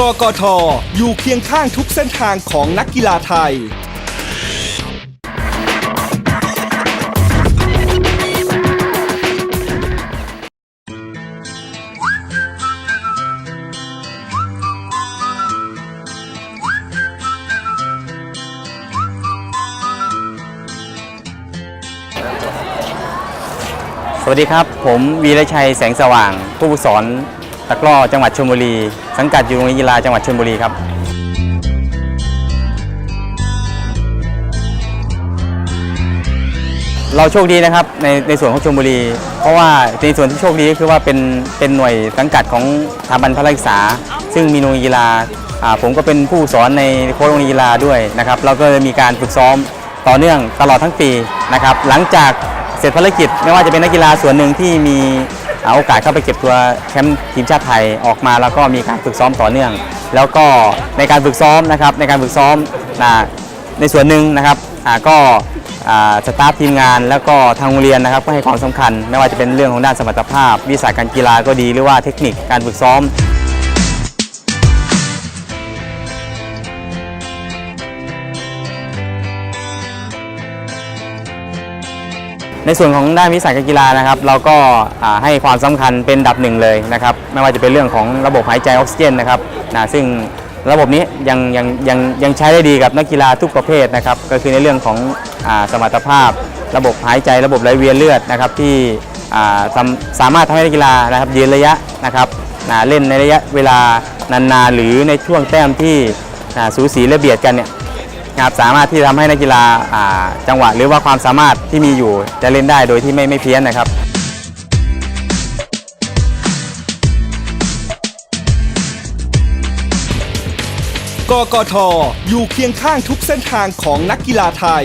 กกทอยู่เคียงข้างทุกเส้นทางของนักกีฬาไทย สวัสดีครับ ผมวีรชัยแสงสว่าง ผู้ฝึกสอน ตะกร้อจังหวัดชลบุรี สังกัดอยู่โรงเรียนกีฬาจังหวัดชลบุรีครับเราโชคดีนะครับในในส่วนของชลบุรี เพราะว่าในส่วนที่โชคดีก็คือว่าเป็นเป็นหน่วยสังกัดของสถาบันพระศึกษา ซึ่งมีโรงเรียนกีฬาผมก็เป็นผู้สอนในโค้ชโรงเรียนกีฬาด้วยนะครับเราก็มีการฝึกซ้อมต่อเนื่องตลอดทั้งปีนะครับหลังจากเสร็จภารกิจไม่ว่าจะเป็นนักกีฬาส่วนหนึ่งที่มี อ่าโอกาสเข้าไปเก็บตัวแชมป์ทีมชาติไทยออกมา แล้วก็มีการฝึกซ้อมต่อเนื่อง แล้วก็ในการฝึกซ้อมนะครับในการฝึกซ้อมนะในส่วนหนึ่งนะครับก็สตาฟทีมงานแล้วก็ทางโรงเรียนนะครับก็ให้ความสำคัญ ไม่ว่าจะเป็นเรื่องของด้านสมรรถภาพ วิสาการกีฬาก็ดีหรือว่าเทคนิคการฝึกซ้อม ในส่วนของด้านวิสาการกีฬานะครับ เราก็ให้ความสำคัญเป็นดับหนึ่งเลยนะครับ ไม่ว่าจะเป็นเรื่องของระบบหายใจออกซิเจนนะครับนะซึ่งระบบนี้ยังยังยังยังใช้ได้ดีกับนักกีฬาทุกประเภทนะครับ ก็คือในเรื่องของอสมรรถภาพ ระบบหายใจระบบไหลเวียนเลือดนะครับ ที่สามารถทำให้นักกีฬานะครับยืนระยะนะครับนะเล่นในระยะเวลานานๆหรือในช่วงแต้มที่สูสีและเบียดกันเนี่ย ครับสามารถที่จะทำให้นักกีฬาาจังหวะหรือว่าความสามารถที่มีอยู่จะเล่นได้โดยที่ไม่ไม่เพี้ยนนะครับกกทอยู่เคียงข้างทุกเส้นทางของนักกีฬาไทย